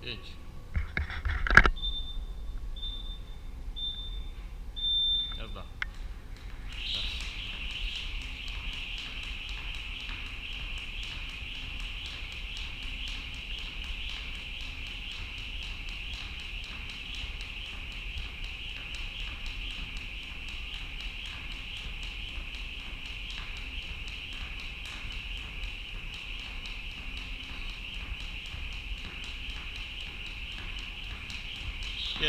Pięć.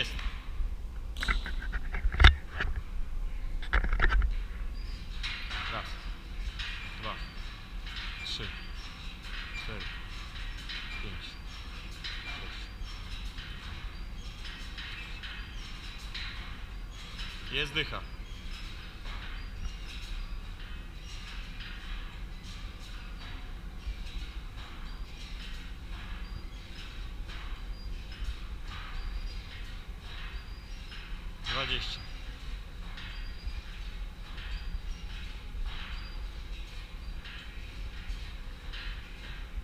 Jest. Raz, dwa, trzy, cztery, pięć, sześć. Jest dycha. Dwadzieścia.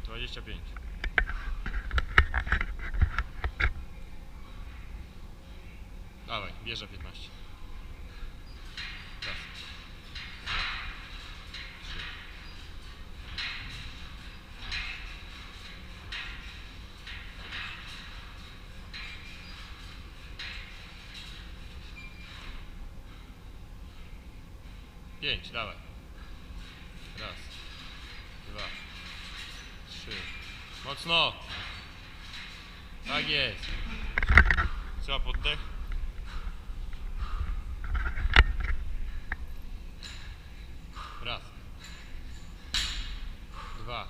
Dwadzieścia pięć. Dawaj, bierze piętnaście. Raz. Dwa. Trzy. Pięć, dawaj. Raz, dwa, trzy. Mocno. Tak jest. Trzeba poddech. Raz. Dwa.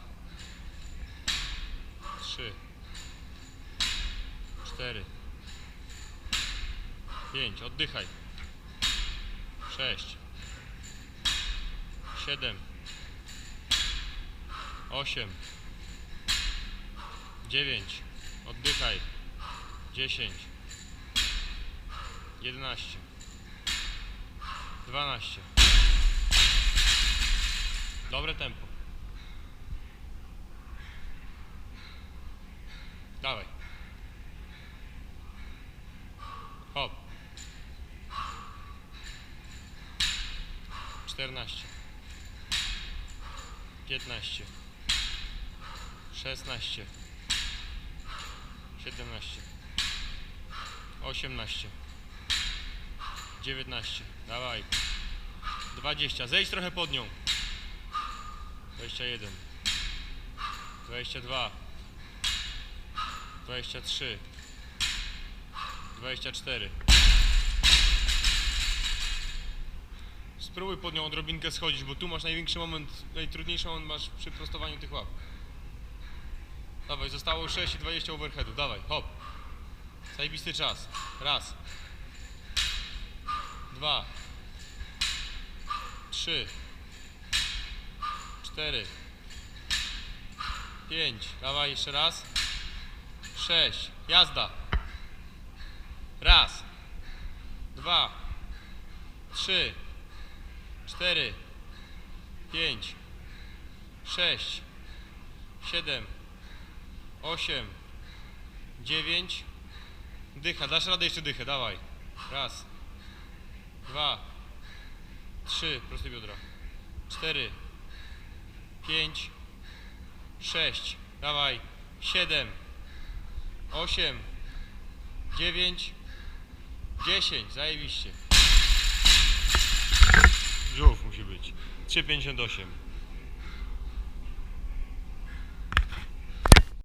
Trzy. Cztery. Pięć. Oddychaj. Sześć siedem, osiem, dziewięć, oddychaj, dziesięć, jedenaście, dwanaście. Dobre tempo. Dawaj. Hop. Czternaście. 15 16 17 18 19 Dawaj. 20 Zejdź trochę pod nią. 21 22 23 24 Spróbuj pod nią odrobinkę schodzić, bo tu masz największy moment, najtrudniejszy moment masz przy prostowaniu tych łap. Dawaj, zostało 6 i 20 overheadów, dawaj, hop. Zajebisty czas. Raz. Dwa. Trzy. Cztery. Pięć. Dawaj, jeszcze raz. Sześć. Jazda. Raz. Dwa. Trzy cztery, pięć, sześć, siedem, osiem, dziewięć. Dycha, dasz radę jeszcze dychę, dawaj. Raz, dwa, trzy, proste biodra. Cztery, pięć, sześć, dawaj. Siedem, osiem, dziewięć, dziesięć, zajebiście. Żółw musi być. 3,58.